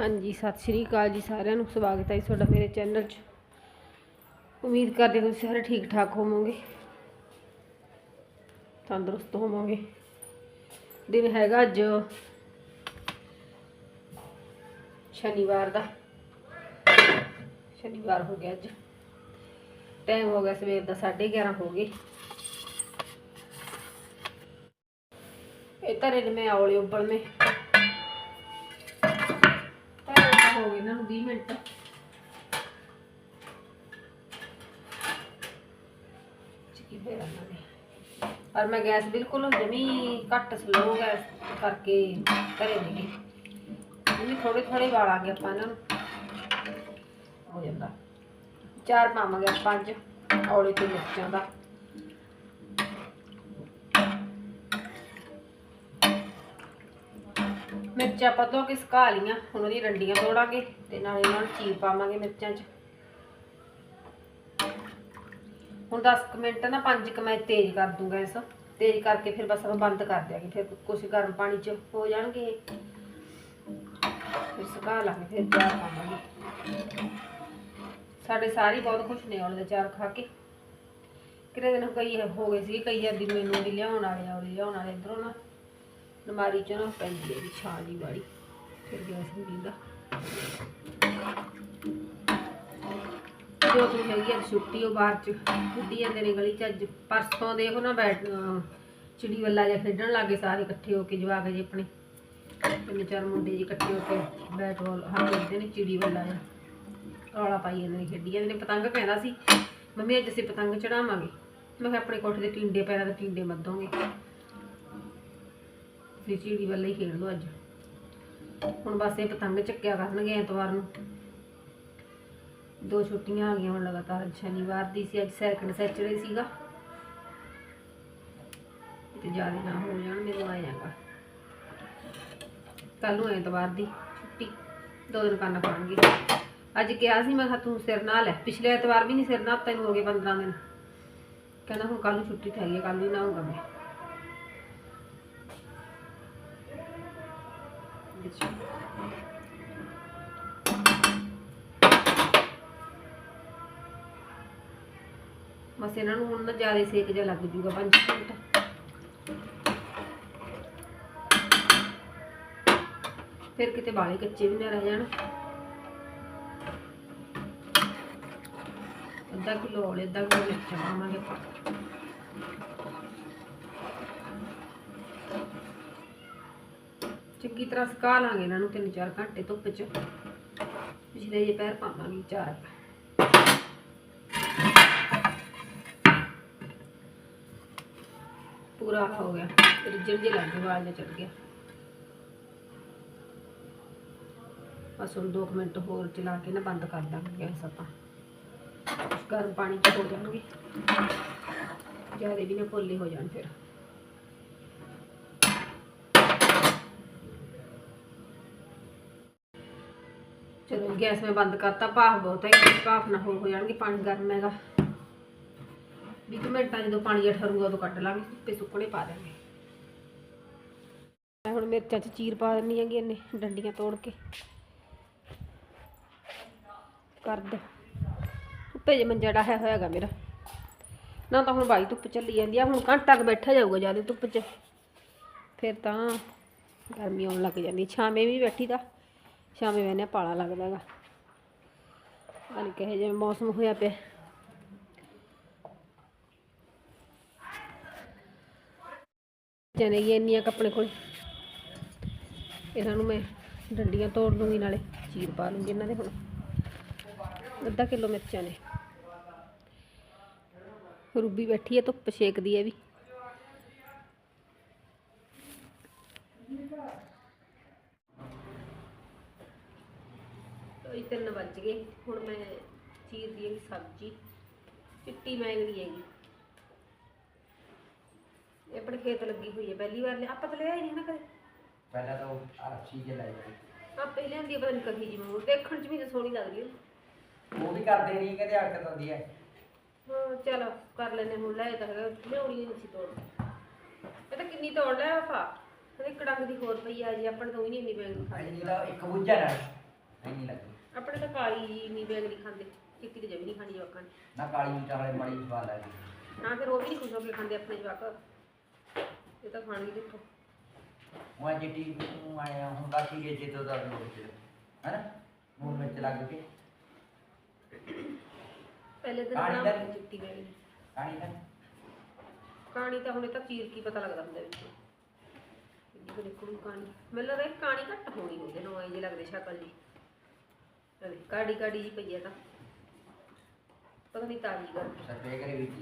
ਹਾਂਜੀ, ਸਤਿ ਸ਼੍ਰੀ ਅਕਾਲ ਜੀ ਸਾਰਿਆਂ ਨੂੰ। ਸਵਾਗਤ ਹੈ ਜੀ ਤੁਹਾਡਾ ਮੇਰੇ ਚੈਨਲ 'ਚ। ਉਮੀਦ ਕਰਦੇ ਹਾਂ ਤੁਸੀਂ ਸਾਰੇ ਠੀਕ ਠਾਕ ਹੋਵੋਗੇ। ਤੰਦਰੁਸਤ ਹੋਵੋਗੇ। ਦਿਨ ਹੈਗਾ ਅੱਜ ਸ਼ਨੀਵਾਰ ਦਾ। ਸ਼ਨੀਵਾਰ ਹੋ ਗਿਆ ਅੱਜ। ਟਾਈਮ ਹੋ ਗਿਆ ਸਵੇਰ ਦਾ 11:30 ਹੋ ਗਏ। ਇਹ ਧਰੇ ਨੇ ਮੈਂ ਔਲੇ ਉੱਬਲਨੇ ਮੈਂ ਹੋ ਗਏ ਇਹਨਾਂ ਨੂੰ 20 ਮਿੰਟ ਚਿੱਕੀ ਫੇਰ ਆਣਾ ਨੇ ਪਰ ਮੈਂ ਗੈਸ ਬਿਲਕੁਲ ਜਮੀ ਘੱਟ ਸਲੋ ਗੈਸ ਕਰਕੇ ਘਰੇ ਦੇਗੀ ਇਹ ਥੋੜੇ ਥੋੜੇ ਵਾਲਾਂਗੇ ਆਪਾਂ ਇਹਨਾਂ ਨੂੰ। ਹੋ ਜਾਂਦਾ। ਚਾਰ ਪਾਵਾਂਗੇ ਪੰਜ ਔਲੇ ਤੇ ਮਿਰਚਾਂ ਦਾ। ਮਿਰਚਾਂ ਆਪਾਂ ਧੋ ਸੁਕਾ ਲੀਆਂ ਹੁਣ ਉਹਦੀ ਰੰਡੀਆਂ ਤੋੜਾਂਗੇ ਤੇ ਨਾਲ ਇਹਨਾਂ ਨੂੰ ਚੀਰ ਪਾਵਾਂਗੇ ਮਿਰਚਾਂ 'ਚ। ਹੁਣ 10 ਮਿੰਟ ਨਾ 5 ਕੁ ਮੈਂ ਤੇਜ਼ ਕਰ ਦੂੰਗਾ ਇਸ। ਤੇਜ਼ ਕਰਕੇ ਫਿਰ ਬਸ ਆਪਾਂ ਬੰਦ ਕਰ ਦਿਆਂਗੇ। ਫਿਰ ਕੁਛ ਗਰਮ ਪਾਣੀ 'ਚ ਹੋ ਜਾਣਗੇ। ਫਿਰ ਸੁਕਾ ਲਾਂਗੇ, ਫਿਰ ਚਾਰ ਪਾਵਾਂਗੇ ਸਾਡੇ ਸਾਰੇ ਬਹੁਤ ਖੁਸ਼ ਨੇ ਔਲੇ ਦਾ ਚਾਰ ਖਾ ਕੇ। ਕਿਰੇ ਦਿਨ ਕਈ ਹੋ ਗਏ ਸੀ, ਕਈ ਆਦੀ ਮੈਨੂੰ ਵੀ ਲਿਆਉਣ ਵਾਲੇ ਆ ਔਲੇ ਲਿਆਉਣ ਵਾਲੇ ਇਧਰੋਂ ਨਾ। ਅਲਮਾਰੀ ਚੋਂ ਨਾ ਪੈਂਦੀ ਹੈ ਛਾਂ ਵਾਲੀ। ਫਿਰ ਗੈਸ ਨਹੀਂ ਦਿੰਦਾ ਜੋ ਤੂੰ ਹੈਗੀ ਅੱਜ ਛੁੱਟੀ ਉਹ ਬਾਹਰ ਚ ਖੇਡੀ ਜਾਂਦੇ ਨੇ ਗਲੀ ਚ ਅੱਜ। ਪਰਸੋਂ ਦੇਖੋ ਨਾ ਬੈਠ ਚਿੜੀ ਵੱਲਾ ਜਿਹਾ ਖੇਡਣ ਲੱਗੇ ਸਾਰੇ ਇਕੱਠੇ ਹੋ ਕੇ, ਜਵਾਕ ਜੀ ਆਪਣੇ। ਤਿੰਨ ਚਾਰ ਮੁੰਡੇ ਜੀ ਇਕੱਠੇ ਹੋ ਕੇ ਬੈਟ ਬਾਲ ਹਾਂ ਖੇਡਦੇ ਨੇ, ਚਿੜੀ ਵੱਲਾ ਜਿਹਾ। ਰੌਲਾ ਪਾਈ ਜਾਂਦੇ ਨੇ, ਖੇਡੀ ਜਾਂਦੇ ਨੇ। ਪਤੰਗ ਕਹਿੰਦਾ ਸੀ। ਮੰਮੀ, ਅੱਜ ਅਸੀਂ ਪਤੰਗ ਚੜਾਵਾਂਗੇ। ਮੈਂ ਕਿਹਾ, ਆਪਣੇ ਕੋਠੇ ਦੇ ਟਿੰਡੇ ਪੈਰਾਂ ਦੇ ਟਿੰਡੇ ਮੱਧੋਂਗੇ ਫਿਰ ਚਿੜੀ ਵੱਲ ਹੀ ਖੇਡ ਲਓ ਅੱਜ। ਹੁਣ ਬਸ ਇਹ ਪਤੰਗ ਚੱਕਿਆ ਕਰਨਗੇ ਐਤਵਾਰ ਨੂੰ। ਦੋ ਛੁੱਟੀਆਂ ਆ ਗਈਆਂ ਹੁਣ ਲਗਾਤਾਰ, ਸ਼ਨੀਵਾਰ ਦੀ ਸੀ, ਅੱਜ ਸੈਕਿੰਡ ਸੈਚਰਡੇ ਸੀਗਾ। ਤੇ ਜ਼ਿਆਦਾ ਨਾ ਹੋ ਜਾਣ, ਮੈਨੂੰ ਆ ਜਾਗਾ ਕੱਲ ਨੂੰ ਐਤਵਾਰ ਦੀ ਛੁੱਟੀ, ਦੋ ਦਿਨ ਕੰਨ ਪਾਣਗੇ ਅੱਜ ਕਿਹਾ ਸੀ, ਮੈਂ ਕਿਹਾ ਤੂੰ ਸਿਰ ਨਾ ਲੈ। ਪਿਛਲੇ ਐਤਵਾਰ ਵੀ ਨਹੀਂ ਸਿਰ ਨਾ ਤੈਨੂੰ ਹੋ ਗਏ 15 ਦਿਨ। ਕਹਿੰਦਾ ਹੁਣ ਕੱਲ ਨੂੰ ਛੁੱਟੀ ਤੇ ਹੈ ਕੱਲ ਨੂੰ ਨਾ ਨਹਾਊਂਗਾ ਮੈਂ। ਵਿੱਚ ਬਸ ਇਹਨਾਂ ਨੂੰ ਹੁਣ ਨਾ ਜ਼ਿਆਦਾ ਸੇਕ ਜਿਹਾ ਲੱਗ ਜੂਗਾ 5 ਮਿੰਟ। ਫਿਰ ਕਿਤੇ ਬਾਲੇ ਕੱਚੇ ਵੀ ਨਾ ਰਹਿ ਜਾਣ। ਅੱਧਾ ਕਿਲੋ ਔਲੇ ਅੱਧਾ ਕਿਲੋ ਮਿਰਚਾਂ ਪਾਵਾਂਗੇ ਆਪਾਂ। ਚੰਗੀ ਤਰ੍ਹਾਂ ਸੁਕਾ ਲਾਂਗੇ ਇਹਨਾਂ ਨੂੰ ਤਿੰਨ ਚਾਰ ਘੰਟੇ ਧੁੱਪ 'ਚ। ਪਿਛਲੇ ਜੇ ਪੈਰ ਪਾਵਾਂਗੇ ਚਾਰ। ਪੂਰਾ ਹੋ ਗਿਆ। ਰਿੱਜਣ ਜੇ ਲੱਗ ਗਿਆ, ਵਾਲ ਜਿਹਾ ਚੜ ਗਿਆ। ਬਸ ਹੁਣ 2 ਮਿੰਟ ਹੋਰ ਚਲਾ ਕੇ ਨਾ ਬੰਦ ਕਰ ਦਾਂਗੇ ਗੈਸ ਆਪਾਂ। ਗਰਮ ਪਾਣੀ ਚ ਹੋ ਜਾਣਗੇ ਜ਼ਿਆਦਾ ਵੀ ਨਾ ਭੁੱਲੇ ਹੋ ਜਾਣ ਫਿਰ। ਚਲੋ ਗੈਸ ਮੈਂ ਬੰਦ ਕਰਤਾ। ਭਾਫ ਬਹੁਤ ਹੈ, ਭਾਫ ਨਾ ਹੋ ਹੋ ਜਾਣਗੇ, ਪਾਣੀ ਗਰਮ ਹੈਗਾ। 20 ਮਿੰਟਾਂ ਜਦੋਂ ਪਾਣੀ ਜਿਹਾ ਠਰੂਗਾ ਉਦੋਂ ਕੱਢ ਲਾਂਗੇ ਤੇ ਸੁੱਕਣੇ ਪਾ ਦਾਂਗੇ ਮੈਂ ਹੁਣ ਮਿਰਚਾਂ 'ਚ ਚੀਰ ਪਾ ਦਿੰਨੀ ਹੈਗੀ ਇਹਨੇ ਡੰਡੀਆਂ ਤੋੜ ਕੇ। ਕਰ ਦੋ। ਧੁੱਪੇ ਜੇ ਮੰਜਾ ਡਾਹਿਆ ਹੋਇਆ ਹੈਗਾ ਮੇਰਾ। ਨਾ ਤਾਂ ਹੁਣ ਬਾਈ ਧੁੱਪ ਚੱਲੀ ਜਾਂਦੀ ਆ, ਹੁਣ ਘੰਟਾ ਕੁ ਬੈਠਾ ਜਾਊਗਾ ਜ਼ਿਆਦਾ ਧੁੱਪ 'ਚ। ਫਿਰ ਤਾਂ ਗਰਮੀ ਆਉਣ ਲੱਗ ਜਾਂਦੀ ਛਾਵੇਂ ਵੀ ਬੈਠੀ ਦਾ, ਛਾਵੇਂ ਮੈਨੇ ਪਾਲਾ ਲੱਗਦਾ ਹੈਗਾ। ਅਨ ਕਹੇ ਜਿਵੇਂ ਮੌਸਮ ਹੋਇਆ ਪਿਆ। ਜਨੇ ਇਹ ਇੰਨੀਆਂ ਆਪਣੇ ਕੋਲ। ਇਹਨਾਂ ਨੂੰ ਮੈਂ ਡੰਡੀਆਂ ਤੋੜ ਲੂੰਗੀ ਨਾਲੇ, ਚੀਰ ਪਾ ਲੂੰਗੀ ਇਹਨਾਂ ਦੇ ਹੁਣ। ਅੱਧਾ ਕਿਲੋ ਮਿਰਚਾਂ ਨੇ। ਰੂਬੀ ਬੈਠੀ ਹੈ ਧੁੱਪ ਛੇਕਦੀ ਹੈ ਵੀ। ਤੋਈ ਤਿੰਨ ਵੱਜ ਗਏ, ਹੁਣ ਮੈਂ ਚੀਰ ਦੀ ਹੈਗੀ ਸਬਜ਼ੀ। ਚਿੱਟੀ ਮੈਂਗਣੀ ਹੈਗੀ। ਇਹ ਆਪਣੇ ਖੇਤ ਲੱਗੀ ਹੋਈ ਹੈ ਪਹਿਲੀ ਵਾਰ ਲਿਆ- ਆਪਾਂ ਤਾਂ ਲਿਆ ਹੀ ਨਹੀਂ ਨਾ ਕਦੇ। ਪਹਿਲਾਂ ਤਾਂ ਉਹ ਆਹ ਚੀਜ਼ ਲੈ ਜਾਈ ਆਪੇ ਲਿਆਂਦੀ ਆ, ਪਤਾ ਨਹੀਂ ਕਹੀ ਜੀ ਮੂੰਹ ਦੇਖਣ ਚ ਵੀ ਤਾਂ ਸੋਹਣੀ ਲੱਗਦੀ ਹੈ ਉਹ ਵੀ ਕਰਦੇ ਨਹੀਂ ਕਹਿੰਦੇ ਹਰਕਤ ਹੁੰਦੀ ਹੈ ਹਾਂ ਚਲੋ ਕਰ ਲੈਨੇ ਹੁਣ। ਲੈ ਤਾਂ ਹੈਗਾ ਲਿਆਉਣੀ ਨਹੀਂ ਸੀ ਤੋੜ। ਇਹ ਤਾਂ ਕਿੰਨੀ ਤੋੜ ਲੈ ਆਫਾ ਇੱਕ ਡੰਗ ਦੀ ਹੋਰ ਪਈ ਆ ਜੀ ਆਪਾਂ ਨੂੰ ਤਾਂ ਉਹੀ ਨਹੀਂ ਇੰਨੀ ਬੈਂਗ ਅਜੀ ਦਾ ਇੱਕ ਬੁੱਝਾ ਨਾਲ ਨਹੀਂ ਲੱਗਦੀ ਆਪਣੇ ਤਾਂ ਕਾਲੀ ਨਹੀਂ ਬੈਗਣੀ ਖਾਂਦੇ। ਚਿੱਟੀ ਤੇ ਜਮੀ ਨਹੀਂ ਖਾਣੀ ਜਵਾਕਾਂ ਨੇ। ਨਾ ਕਾਲੀ ਮਿਰਚ ਵਾਲੇ ਬੜੀ ਸਵਾਦ ਲੱਗਦੀ ਨਾ ਫਿਰ ਉਹ ਵੀ ਨਹੀਂ ਖੁਸ਼ ਹੋ ਕੇ ਖਾਂਦੇ ਆਪਣੇ ਜਵਾਕ। ਇਹ ਤਾਂ ਖਾਣਗੇ ਦੇਖੋ। ਉਹ ਅੱਜ ਟੀ ਨੂੰ ਆਇਆ ਹੁੰਦਾ ਸੀ ਜੇ ਜਦੋਂ ਦਾ ਲੋਕ ਚ ਹੈਨਾ? ਮੂੰਹ ਵਿੱਚ ਲੱਗ ਕੇ। ਪਹਿਲੇ ਦਿਨ ਦਾ- ਚਿੱਟੀ ਬੈਗਣੀ ਕਾਣੀ ਦਾ? ਕਹਾਣੀ ਤਾਂ ਹੁਣੇ ਤਾਂ ਚੀਰ ਕੀ ਪਤਾ ਲੱਗਦਾ ਹੁੰਦਾ ਵਿੱਚ। ਕਿੰਨੀ ਕੁ ਨਿਕਲੂ ਕਹਾਣੀ। ਮੈਨੂੰ ਲੱਗਦਾ ਇਹ ਕਹਾਣੀ ਘੱਟ ਹੋਣੀ ਉਹਦੇ ਨੂੰ ਐਂ ਜੇ ਲੱਗਦੇ ਸ਼ਕਲ ਅਰੇ ਕਾੜੀ ਕਾੜੀ ਜੀ ਪਈ ਹੈ ਤਾਂ। ਪਤਾ ਨਹੀਂ ਤਾਜੀ ਸੱਤੇ ਕਰੇ ਵਿੱਚ।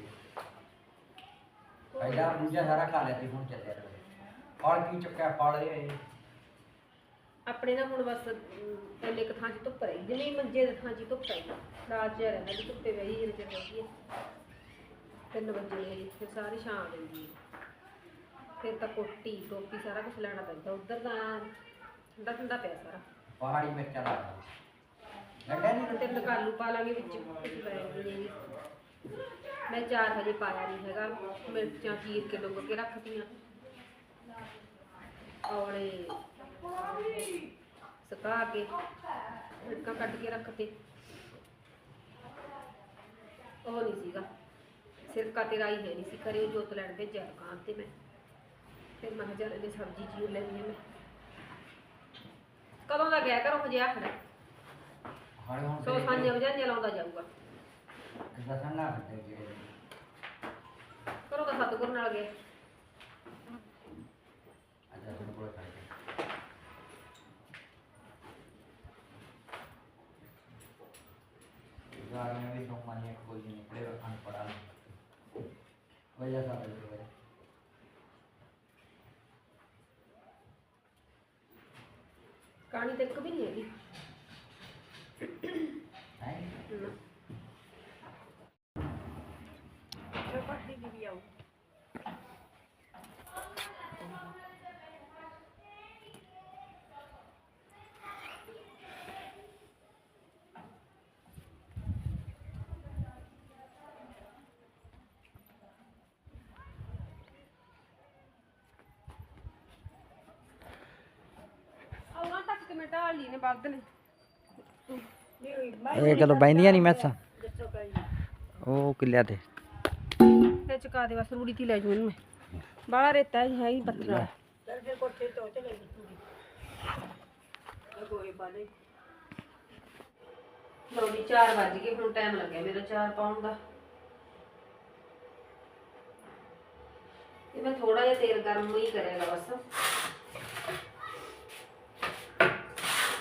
ਪਹਿਲਾਂ ਦੂਜਾ ਸਾਰਾ ਖਾ ਲਿਆ ਤੇ ਹੁਣ ਚੱਲਿਆ ਰਹੇ ਫਲ ਕੀ ਚੁੱਕਿਆ ਫਲ ਇਹ ਆਪਣੇ ਨਾ ਹੁਣ ਬਸ ਅਮ, ਪਹਿਲੇ ਇੱਕ ਥਾਂ 'ਚ ਧੁੱਪ ਰਹੀ ਜਿਵੇਂ ਮੰਜੇ ਦੇ ਥਾਂ 'ਚ ਹੀ ਧੁੱਪ ਰਹੀ ਰਾਤ ਜਿਹਾ ਰਹਿੰਦਾ ਵੀ ਧੁੱਪੇ ਬਹਿ ਜੀ ਜਿੰਨੇ ਚਿਰ ਰਹਿੰਦੀ ਹੈ ਤਿੰਨ ਵਜੇ ਨੇ ਫਿਰ ਸਾਰੀ ਆ ਜਾਂਦੀ ਹੈ। ਫਿਰ ਤਾਂ ਕੋਟੀ ਟੋਪੀ ਸਾਰਾ ਕੁਝ ਲੈਣਾ ਪੈਂਦਾ ਉਧਰ ਤਾਂ ਠੰਡਾ ਠੰਡਾ ਪਿਆ ਸਾਰਾ। ਪਹਾੜੀ ਮਿਰਚਾਂ ਲਾ ਲੱਗਾ ਨਹੀਂ ਤਿੰਨ ਕਾਲੂ ਪਾ ਲਾਂਗੇ ਵਿੱਚ ਕੁਝ ਬੈਂਗਣੀ ਜੀ ਮੈਂ 4 ਵਜੇ ਪਾਇਆ ਨਹੀਂ ਹੈਗਾ। ਮਿਰਚਾਂ ਚੀਰ ਕੇ ਡੁੱਬ ਕੇ ਰੱਖਤੀਆਂ। ਔਲੇ ਸੁਕਾ ਕੇ ਝਟਕਾ ਕੱਢ ਕੇ ਰੱਖਤੇ। ਉਹ ਨਹੀਂ ਸੀਗਾ। ਸਿਰਕਾ ਤੇ ਰਾਈ ਹੈ ਨਹੀਂ ਸੀ। ਕਰੇ ਜੋਤ ਲੈਣ ਭੇਜਿਆ ਦੁਕਾਨ ਤੇ ਮੈਂ। ਫਿਰ ਮੈਂ ਚੱਲ ਇਹਦੀ ਸਬਜ਼ੀ ਚੀਰ ਲੈਣੀ ਮੈਂ। ਕਦੋਂ ਦਾ ਗਿਆ ਕਰੋ ਹਜੇ ਹੁਣ ਸੋ ਸਾਂਝੇ ਵਜਾਂਝੇ ਲਾਉਂਦਾ ਜਾਊਗਾ। ਕਿਸਾ ਸੰਨਾ ਕਰਦੇ ਜਿਹੜੇ ਕਰੋ ਤਾਂ ਸਤਗੁਰ ਨਾਲ ਗਿਆ ਅੱਛਾ ਤੁਹਾਡੇ ਕੋਲ ਕਰਕੇ ਯਾਰ ਮੈਂ ਵੀ ਦੋ ਮਾਨੇ ਕੋਈ ਨਹੀਂ ਨਿਕਲੇ ਖਾਣ ਪੜਾ ਵਜ੍ਹਾ ਸਾ ਵਜ੍ਹਾ ਕਹਾਣੀ ਤੇ ਇੱਕ ਵੀ ਨਹੀਂ ਹੈਗੀ ਹੈ ਨਾ। ਉਹਨਾਂ ਤੱਕ ਕਿ ਮੈਂ ਢਾਲ ਲਈ ਨੇ ਵੱਧ ਨੇ ਇਹ ਕਦੋਂ ਬੈਂਦੀਆਂ ਨਹੀਂ ਮੈਸਾਂ? ਉਹ ਕਿੱਲਿਆ ਤੇ। ਤੇ ਚੁਕਾ ਦੇ ਬਸ ਰੂੜੀ ਤੀ ਲੈ ਜੂ ਇਹਨੂੰ ਮੈਂ। ਬਾਹਲਾ ਰੇਤਾ ਹੈ ਹੀ ਪੱਤਰਾ ਲੋ। ਵੀ 4 ਵੱਜ ਗਏ ਹੁਣ ਟਾਈਮ ਲੱਗਿਆ ਮੇਰਾ 4 ਪਾਉਣ ਦਾ। ਇਹ ਮੈਂ ਥੋੜਾ ਜਿਹਾ ਤੇਲ ਗਰਮ ਹੀ ਕਰੇਗਾ ਬਸ।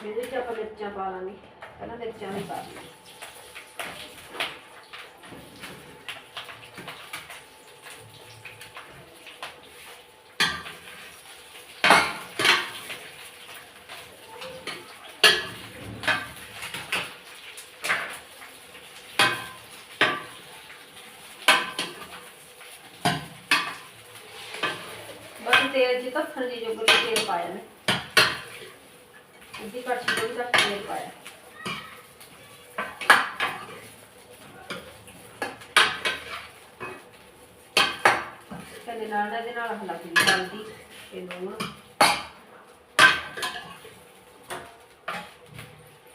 ਇਹਦੇ ਵਿੱਚ ਆਪਾਂ ਮਿਰਚਾਂ ਪਾ ਲਾਂਗੇ। ਪਹਿਲਾਂ ਮਿਰਚਾਂ ਵੀ ਪਾ ਲਈ ਤੇਲ ਜੀ ਧੱਫਣ ਜੀ ਜੋਗਰ ਤੇਲ ਪਾਇਆ ਮੈਂ। ਅੱਧੀ ਕੜਛੀ ਤੋਂ ਵੀ ਤੇਲ ਪਾਇਆ। ਕਹਿੰਦੇ ਨਾਲ ਇਹਦੇ ਨਾਲ ਹਲਾ ਕੇ ਜਲਦੀ ਤੇ ਲੂਣ।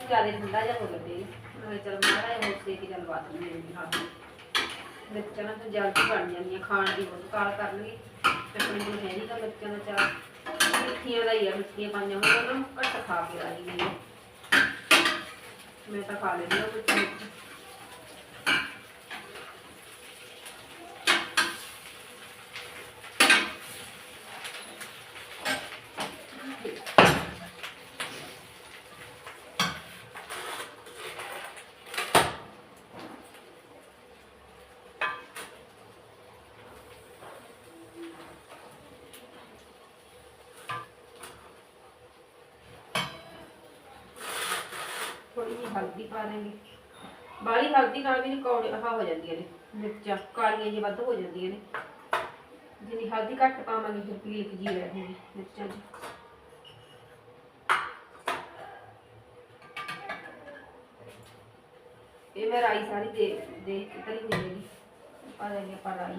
ਜ਼ਿਆਦਾ ਠੰਡਾ ਜਿਹਾ ਹੋ ਲੱਗੇ। ਮੈਂ ਚਲ ਮਾਰਾ ਇਹ ਹੋਰ ਸੇ ਕੇ ਬਾਤ ਨਹੀਂ ਹੱਥ ਮਿਰਚਾਂ ਨਾ ਜਲਦੀ ਬਣ ਜਾਂਦੀਆਂ, ਖਾਣ ਦੀ ਬਹੁਤ ਕਾਲ ਕਰਨਗੇ। ਤੇ ਆਪਣੇ ਕੋਲ ਹੈ ਨਹੀਂ ਤਾਂ ਮਿਰਚਾਂ ਦਾ ਚਾਹ ਮਿੱਠੀਆਂ ਦਾ ਹੀ ਆ, ਮਿੱਠੀਆਂ ਪਾਈਆਂ ਹੋਈਆਂ, ਉਹਨਾਂ ਨੂੰ ਘੱਟ ਖਾ ਕੇ ਰਾਜੀ ਨਹੀਂ ਮੈਂ ਤਾਂ ਖਾ ਲੈਂਦੀ ਹਾਂ ਕੁਝ ਮਿਰਚ ਥੋੜੀ ਜਿਹੀ ਹਲਦੀ ਪਾ ਦੇਂਗੇ ਬਾਲੀ ਹਲਦੀ ਨਾਲ ਵੀ ਨੀ ਆਹ ਹੋ ਜਾਂਦੀਆਂ ਨੇ, ਮਿਰਚਾਂ, ਕਾਲੀਆਂ ਜਿਹੀਆਂ ਵੱਧ ਹੋ ਜਾਂਦੀਆਂ ਨੇ। ਜਿੰਨੀ ਹਲਦੀ ਘੱਟ ਪਾਵਾਂਗੇ, ਫਿਰ ਪੀਲਕ ਜੀ ਰਹੇਗੀ ਮਿਰਚਾਂ 'ਚ। ਇਹ ਮੈਂ ਰਾਈ ਸਾਰੀ ਦੇ ਦੇ ਕੇ ਤਰੀ ਹੋਈ ਹੈਗੀ ਪਾ ਦੇਂਗੇ ਆਪਾਂ ਰਾਈ।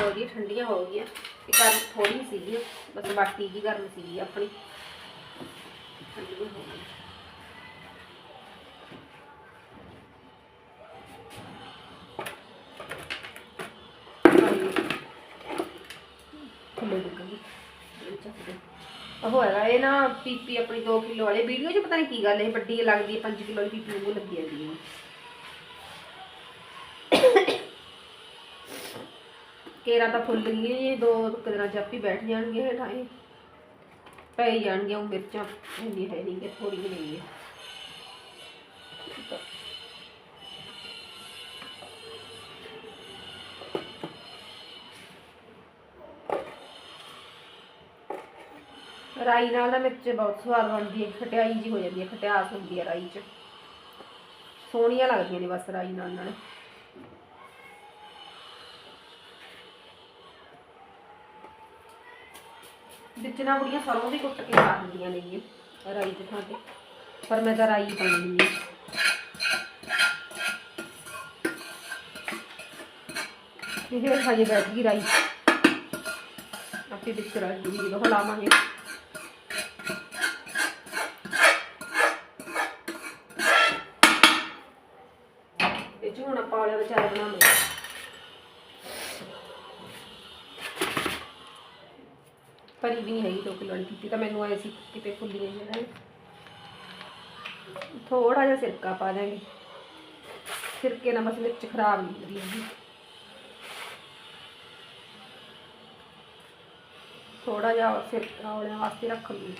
ਲੋ ਜੀ ਠੰਡੀਆਂ ਹੋ ਗਈਆਂ। ਇਹ ਕੱਲ ਥੋੜੀ ਸੀਗੀ, ਬਸ ਬਾਟੀ ਜੀ ਗਰਮ ਸੀਗੀ ਆਪਣੀ। ਠੰਡੀਆਂ ਹੋ ਗਈਆਂ ਥੱਲੇ ਡਿੱਗਾਂਗੀ ਇਹ ਚੱਕ ਦੇ ਉਹ ਹੈਗਾ, ਇਹ ਨਾ ਪੀਪੀ ਆਪਣੀ 2 ਕਿਲੋ ਵਾਲੇ ਵੀਡੀਓ 'ਚ ਪਤਾ ਨਹੀਂ ਕੀ ਗੱਲ, ਇਹ ਵੱਡੀ ਲੱਗਦੀ ਹੈ 5 ਕਿਲੋ ਦੀ ਪੀਪੀ ਨੂੰ ਲੱਗੀ ਜਾਂਦੀ ਹੈ। ਕੇਰਾ ਤਾਂ ਫੁੱਲ ਗਈ ਇਹ ਦੋ ਕੁ ਦਿਨਾਂ ਬੈਠ ਜਾਣਗੇ ਹੇਠਾਂ ਪੈ ਜਾਣਗੀਆਂ ਉਹ ਮਿਰਚਾਂ, ਇੰਨੀ ਹੈ ਨਹੀਂ ਕਿ ਥੋੜੀ ਜਿਹੀ ਹੈ ਰਾਈ ਨਾਲ ਨਾ ਮਿਰਚ ਬਹੁਤ ਸਵਾਦ ਬਣਦੀ ਹੈ, ਖਟਿਆਈ ਜੀ ਹੋ ਜਾਂਦੀ ਹੈ, ਖਟਿਆਸ ਹੁੰਦੀ ਹੈ ਰਾਈ 'ਚ। ਸੋਹਣੀਆਂ ਲੱਗਦੀਆਂ ਨੇ ਬਸ ਰਾਈ ਨਾਲ ਨਾਲ। ਵਿੱਚ ਨਾ ਬੁੜੀਆਂ ਸਰੋਂ ਵੀ ਕੁੱਟ ਕੇ ਪਾ ਦਿੰਦੀਆਂ ਨੇ ਜੀ ਰਾਈ ਦੇ ਥਾਂ ਤੇ। ਪਰ ਮੈਂ ਤਾਂ ਰਾਈ ਪਾਉਣੀ ਹੈ। ਇਹ ਹਜੇ ਬੈਠ ਗਈ ਰਾਈ। ਆਪੇ ਵਿੱਚ ਰੱਖ ਦੂੰਗੀ ਜਦੋਂ ਹਲਾਵਾਂਗੇ ਇਹ 'ਚ ਹੁਣ ਆਪਾਂ ਵਾਲੇ ਵਿਚਾਰ ਨਹੀਂ ਹੈਗੀ 2 ਕਿਲੋ ਵਾਲੀ ਕੀਤੀ, ਤਾਂ ਮੈਨੂੰ ਆਏ ਸੀ ਕਿਤੇ ਫੁੱਲੀਆਂ ਜਿਹੜਾ ਥੋੜਾ ਜਿਹਾ ਸਿਰਕਾ ਪਾ ਦਾਂਗੇ ਸਿਰਕੇ ਨਾਲ ਬਸ ਮਿਰਚ ਖਰਾਬ ਨਹੀਂ ਹੁੰਦੀ ਹੈਗੀ। ਥੋੜਾ ਜਿਹਾ ਸਿਰਕਾ ਵਾਲਿਆਂ ਵਾਸਤੇ ਰੱਖ ਲੂੰ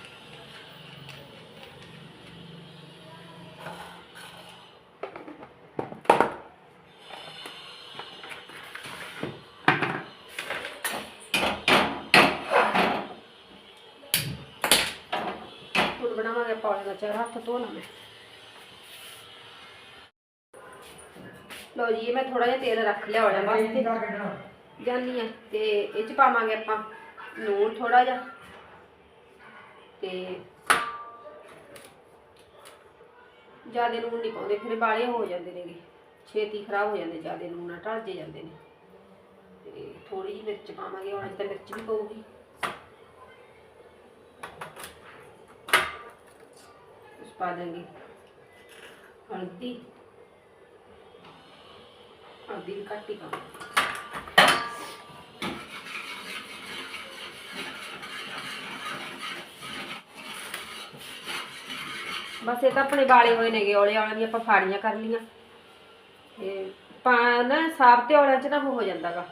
ਹੁਣ ਬਣਾਵਾਂਗੇ ਪੌੜੇ ਦਾ ਚਾਰ ਹੱਥ ਧੋ ਲਾਂ ਮੈਂ। ਲਓ ਜੀ ਇਹ ਮੈਂ ਥੋੜਾ ਜਿਹਾ ਤੇਲ ਰੱਖ ਲਿਆ ਹੋਣਾ ਵਾਸਤੇ। ਜਾਨੀ ਆ ਤੇ ਇਹ ਚ ਪਾਵਾਂਗੇ ਆਪਾਂ ਨੂਣ ਥੋੜਾ ਜਿਹਾ। ਤੇ ਜਿਆਦੇ ਨੂਣ ਨਹੀਂ ਪਾਉਂਦੇ ਫਿਰ ਬਾਲੇ ਹੋ ਜਾਂਦੇ ਨੇਗੇ। ਛੇਤੀ ਖਰਾਬ ਹੋ ਜਾਂਦੇ ਜਿਆਦੇ ਨੂਣ ਨਾਲ ਢਲ ਜੇ ਜਾਂਦੇ ਨੇ। ਤੇ ਥੋੜੀ ਜਿਹੀ ਮਿਰਚ ਪਾਵਾਂਗੇ ਹੁਣ ਤਾਂ ਮਿਰਚ ਵੀ ਪਊਗੀ। ਪਾ ਦੇंगे ਹਲਦੀ ਹਲਦੀ ਵੀ ਘੱਟ ਹੀ ਪਾਵਾਂਗੇ ਬਸ ਇਹ ਤਾਂ ਆਪਣੇ ਬਾਲੇ ਹੋਏ ਨੇਗੇ, ਔਲੇ ਵਾਲਿਆਂ ਦੀਆਂ ਆਪਾਂ ਫਾੜੀਆਂ ਕਰ ਲੀਆਂ ਤੇ ਪਾ ਨਾ, ਸਾਫ਼ ਤੇ ਔਲਿਆਂ ਚ ਨਾ ਉਹ ਹੋ ਜਾਂਦਾਗਾ।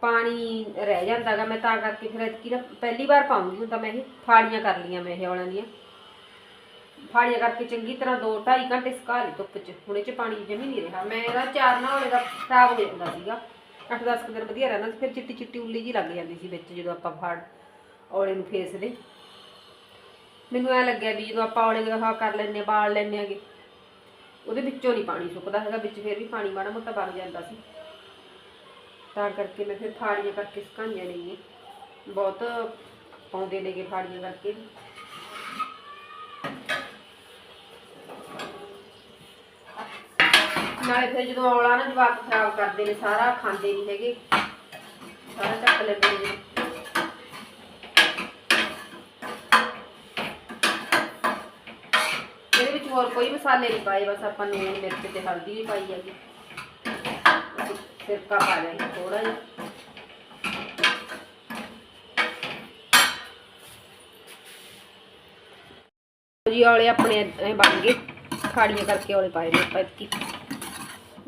ਪਾਣੀ ਰਹਿ ਜਾਂਦਾਗਾ, ਮੈਂ ਤਾਂ ਕਰਕੇ ਫਿਰ ਐਤਕੀ ਨਾ ਪਹਿਲੀ ਵਾਰ ਪਾਉਂਗੀ ਹੁਣ ਤਾਂ ਮੈਂ ਇਹ ਫਾੜੀਆਂ ਕਰ ਲੀਆਂ ਮੈਂ ਇਹ ਔਲਿਆਂ ਦੀਆਂ। ਫਾੜੀਆਂ ਕਰਕੇ ਚੰਗੀ ਤਰ੍ਹਾਂ 2 2.5 ਘੰਟੇ ਸੁਕਾ ਲਈ ਧੁੱਪ 'ਚ। ਹੁਣ ਇਹ 'ਚ ਪਾਣੀ ਜਮੀ ਨਹੀਂ ਰਿਹਾ। ਮੈਂ ਇਹਦਾ ਚਾਰ ਨਾ ਔਲੇ ਦਾ ਖਰਾਬ ਹੋ ਜਾਂਦਾ ਸੀਗਾ 8-10 ਦਿਨ ਵਧੀਆ ਰਹਿੰਦਾ ਸੀ, ਫਿਰ ਚਿੱਟੀ ਚਿੱਟੀ ਉੱਲੀ ਜੀ ਲੱਗ ਜਾਂਦੀ ਸੀ ਵਿੱਚ ਜਦੋਂ ਆਪਾਂ ਫਾੜ ਔਲੇ ਨੂੰ ਫੇਸਦੇ ਮੈਨੂੰ ਐ ਲੱਗਿਆ ਵੀ ਜਦੋਂ ਆਪਾਂ ਔਲੇ ਦਾ ਕਰ ਲੈਂਦੇ ਹਾਂ, ਬਾਲ ਲੈਂਦੇ ਆਗੇ ਉਹਦੇ ਵਿੱਚੋਂ ਨਹੀਂ ਪਾਣੀ ਸੁੱਕਦਾ ਹੈਗਾ, ਵਿੱਚ ਫਿਰ ਵੀ ਪਾਣੀ ਮਾੜਾ ਮੋਟਾ ਵਗ ਜਾਂਦਾ ਸੀ। ਤਾਂ ਕਰਕੇ ਮੈਂ ਫਿਰ ਫਾੜੀਆਂ ਕਰਕੇ ਸੁਕਾਈਆਂ ਨਹੀਂ ਬਹੁਤ ਪਾਉਂਦੇ ਨੇਗੇ ਫਾੜੀਆਂ ਕਰਕੇ। ਨਾਲੇ ਫਿਰ ਜਦੋਂ ਔਲਾ ਨਾ, ਜਵਾਕ ਖਰਾਬ ਕਰਦੇ ਨੇ, ਸਾਰਾ ਖਾਂਦੇ ਨਹੀਂ ਹੈਗੇ। ਸਾਰਾ ਚੱਕ ਲੈਂਦੇ ਨੇ। ਇਹਦੇ ਵਿੱਚ ਹੋਰ ਕੋਈ ਮਸਾਲੇ ਨਹੀਂ ਪਾਏ, ਬਸ ਆਪਾਂ ਨੂਣ, ਮਿਰਚ ਤੇ ਹਲਦੀ ਵੀ ਪਾਈ ਹੈਗੀ। ਸਿਰਕਾ ਪਾ ਲਿਆ ਥੋੜਾ ਜਿਹਾ। ਜੀ, ਔਲੇ ਆਪਣੇ ਬਣ ਗਏ। ਖਾੜੀਆਂ ਕਰਕੇ ਔਲੇ ਪਾਏ ਨੇ, ਆਪਾਂ ਇਤਕੀ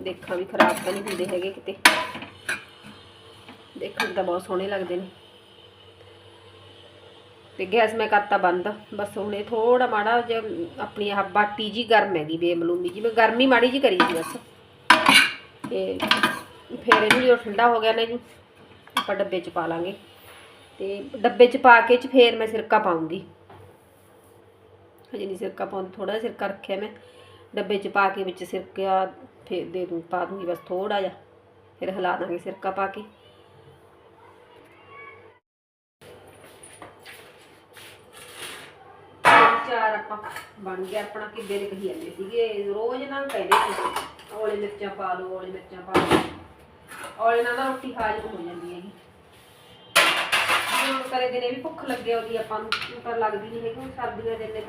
ਦੇਖਾਂ ਵੀ ਖਰਾਬ ਤਾਂ ਨਹੀਂ ਹੁੰਦੇ ਹੈਗੇ ਕਿਤੇ। ਦੇਖਣ ਤਾਂ ਬਹੁਤ ਸੋਹਣੇ ਲੱਗਦੇ ਨੇ। ਤੇ ਗੈਸ ਮੈਂ ਕਰਤਾ ਬੰਦ। ਬਸ ਹੁਣ ਇਹ ਥੋੜਾ ਮਾੜਾ ਜਿਹਾ ਆਪਣੀ ਆਹ ਬਾਟੀ ਜੀ ਗਰਮ ਹੈਗੀ ਬੇਮਲੂਮੀ ਜੀ ਮੈਂ ਗਰਮੀ ਮਾੜੀ ਜੀ ਕਰੀ ਸੀ ਬਸ। ਤੇ ਫਿਰ ਇਹਨੂੰ ਜਦੋਂ ਠੰਡਾ ਹੋ ਗਿਆ ਨਾ ਜੀ, ਆਪਾਂ ਡੱਬੇ 'ਚ ਪਾ ਲਾਂਗੇ। ਤੇ ਡੱਬੇ 'ਚ ਪਾ ਕੇ ਚ ਫੇਰ ਮੈਂ ਸਿਰਕਾ ਪਾਉਂਗੀ। ਹਜੇ ਨਹੀਂ ਸਿਰਕਾ ਪਾਉਂਦੀ ਥੋੜਾ ਸਿਰਕਾ ਰੱਖਿਆ ਮੈਂ। ਡੱਬੇ 'ਚ ਪਾ ਕੇ ਵਿੱਚ ਸਿਰਕਾ ਫੇਰ ਦੇ ਦੂੰ, ਪਾ ਦੂੰਗੀ ਬਸ ਥੋੜਾ ਜਿਹਾ, ਫਿਰ ਹਿਲਾ ਦਾਂਗੇ ਸਿਰਕਾ ਪਾ ਕੇ। ਚਾਰ ਆਪਾਂ ਬਣ ਗਿਆ ਆਪਣਾ ਕਿੱਦੇ ਦੇ ਕਹੀ ਜਾਂਦੇ ਸੀਗੇ, ਰੋਜ਼ ਨਾ ਕਹਿੰਦੇ ਸੀ ਔਲੇ ਮਿਰਚਾਂ ਪਾ ਲਓ, ਔਲੇ ਮਿਰਚਾਂ ਪਾ ਲਓ। ਔਲੇ ਨਾਲ ਨਾ ਰੋਟੀ ਹਾਜ਼ਮ ਹੋ ਜਾਂਦੀ ਹੈਗੀ। ਜੇ ਕਦੇ ਦਿਨੇ ਵੀ ਭੁੱਖ ਲੱਗੇ ਉਹਦੀ ਆਪਾਂ ਨੂੰ ਊਂ ਲੱਗਦੀ ਨਹੀਂ ਹੈਗੀ ਸਰਦੀਆਂ ਦੇ ਦਿਨੇ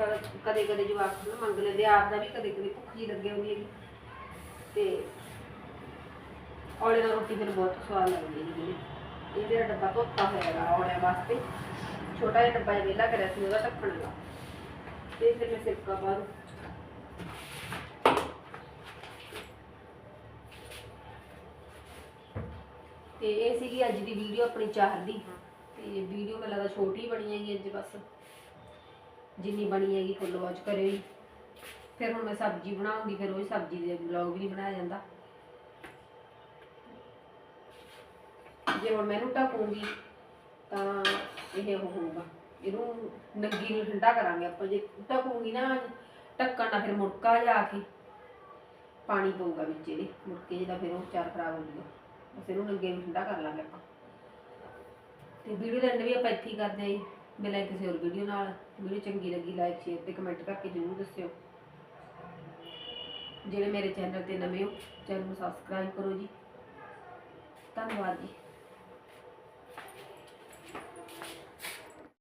ਕਦੇ ਕਦੇ ਜਵਾਕ ਨੂੰ ਮੰਗ ਲੈਂਦੇ, ਆਪ ਦਾ ਵੀ ਕਦੇ ਕਦੇ ਭੁੱਖ ਜੀ ਲੱਗੇ ਹੁੰਦੀ ਹੈਗੀ। ਤੇ ਔਲੇ ਦਾ ਰੋਟੀ ਫਿਰ ਬਹੁਤ ਸਵਾਦ ਲੱਗਦੀ ਹੈਗੀ ਇਹ ਜਿਹੜਾ ਡੱਬਾ ਧੋਤਾ ਹੋਇਆ ਹੈਗਾ ਔਲਿਆਂ ਵਾਸਤੇ, ਛੋਟਾ ਜਿਹਾ ਡੱਬਾ ਜਿਹਾ ਵਿਹਲਾ ਕਰਿਆ ਸੀ, ਉਹਦਾ ਢੱਕਣ ਦਾ ਤੇ ਫਿਰ ਮੈਂ ਸਿਰਕਾ ਪਾ ਦੂੰ ਤੇ ਇਹ ਸੀਗੀ ਅੱਜ ਦੀ ਵੀਡੀਓ ਆਪਣੀ ਚਾਰ ਦੀ। ਤੇ ਵੀਡੀਓ ਮੈਨੂੰ ਲੱਗਦਾ ਛੋਟੀ ਬਣੀ ਹੈਗੀ ਅੱਜ ਬਸ। ਜਿੰਨੀ ਬਣੀ ਹੈਗੀ ਫੁੱਲ ਵਾਚ ਕਰਿਓ ਜੀ। ਫਿਰ ਹੁਣ ਮੈਂ ਸਬਜ਼ੀ ਬਣਾਉਂਗੀ, ਫਿਰ ਉਹ ਸਬਜ਼ੀ ਦੇ ਵਲੌਗ ਵੀ ਨਹੀਂ ਬਣਾਇਆ ਜਾਂਦਾ। ਜੇ ਹੁਣ ਮੈਨੂੰ ਢੱਕੂਗੀ ਤਾਂ ਇਹ ਉਹ ਹੋਊਗਾ। ਇਹਨੂੰ ਨੰਗੀ ਨੂੰ ਠੰਡਾ ਕਰਾਂਗੇ ਆਪਾਂ। ਜੇ ਢੱਕੂਗੀ ਨਾ, ਢੱਕਣ ਨਾਲ ਫਿਰ ਮੁੜਕਾ ਜਾ ਕੇ ਪਾਣੀ ਪਊਗਾ ਵਿੱਚ ਇਹਦੇ। ਮੁੜਕੇ ਜਿਹਦਾ ਫਿਰ ਉਹ ਚਾਰ ਖਰਾਬ ਹੋ ਜੂਗਾ ਬਸ ਇਹਨੂੰ ਨੰਗੇ ਨੂੰ ਠੰਡਾ ਕਰ ਲਾਂਗੇ ਆਪਾਂ। ਤੇ ਵੀਡੀਓ ਦਾ ਐਂਡ ਵੀ ਆਪਾਂ ਇੱਥੇ ਹੀ ਕਰਦੇ ਆਂ ਜੀ। ਮਿਲਾਂਗੇ ਕਿਸੇ ਹੋਰ ਵੀਡੀਓ ਨਾਲ। ਵੀਡੀਓ ਚੰਗੀ ਲੱਗੀ ਲਾਈਕ ਸ਼ੇਅਰ ਤੇ ਕਮੈਂਟ ਕਰਕੇ ਜ਼ਰੂਰ ਦੱਸਿਓ। ਜਿਹੜੇ ਮੇਰੇ ਚੈਨਲ ਤੇ ਨਵੇਂ ਹੋ ਚੈਨਲ ਨੂੰ ਸਬਸਕ੍ਰਾਈਬ ਕਰੋ ਜੀ। ਧੰਨਵਾਦ ਜੀ।